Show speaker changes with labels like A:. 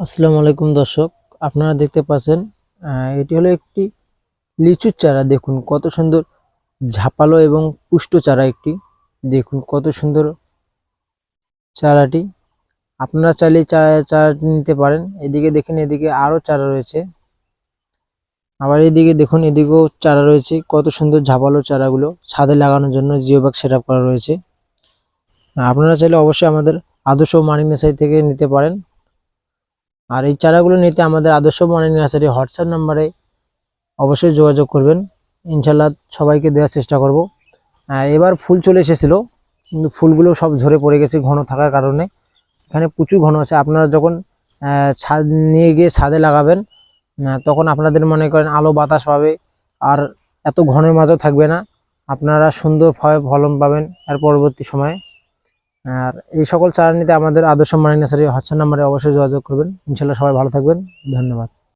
A: আসসালামু আলাইকুম দর্শক, আপনারা দেখতে পাচ্ছেন এটি হলো একটি লিচুর চারা। দেখুন কত সুন্দর ঝাপালো এবং পুষ্ট চারা একটি। দেখুন কত সুন্দর চারাটি। আপনারা চাইলে চারাটি নিতে পারেন। এদিকে দেখেন, এদিকে আরও চারা রয়েছে। আবার এদিকে দেখুন, এদিকেও চারা রয়েছে। কত সুন্দর ঝাপালো চারাগুলো ছাদে লাগানোর জন্য জিও ব্যাগ সেট করা রয়েছে। আপনারা চাইলে অবশ্যই আমাদের আদর্শ মানিক নেসাই থেকে নিতে পারেন। আর এই চারাগুলো নিতে আমাদের আদর্শ মনে নার্সারি হোয়াটসঅ্যাপ নাম্বারে অবশ্যই যোগাযোগ করবেন। ইনশাল্লাহ সবাইকে দেওয়ার চেষ্টা করব। এবার ফুল চলে এসেছিল, কিন্তু ফুলগুলো সব ঝরে পড়ে গেছে ঘন থাকার কারণে। এখানে প্রচুর ঘন আছে। আপনারা যখন ছাদ নিয়ে গিয়ে ছাদে লাগাবেন তখন আপনাদের মনে করেন আলো বাতাস পাবে, আর এত ঘনের মাঝেও থাকবে না। আপনারা সুন্দর ফল, ফলন পাবেন এর পরবর্তী সময়ে। আর এই সকল চারা নিতে আমাদের আদর্শ মানি নার্সারি হোয়াটসঅ্যাপ নাম্বারে অবশ্যই যোগাযোগ করবেন। ইনশাল্লাহ সবাই ভালো থাকবেন। ধন্যবাদ।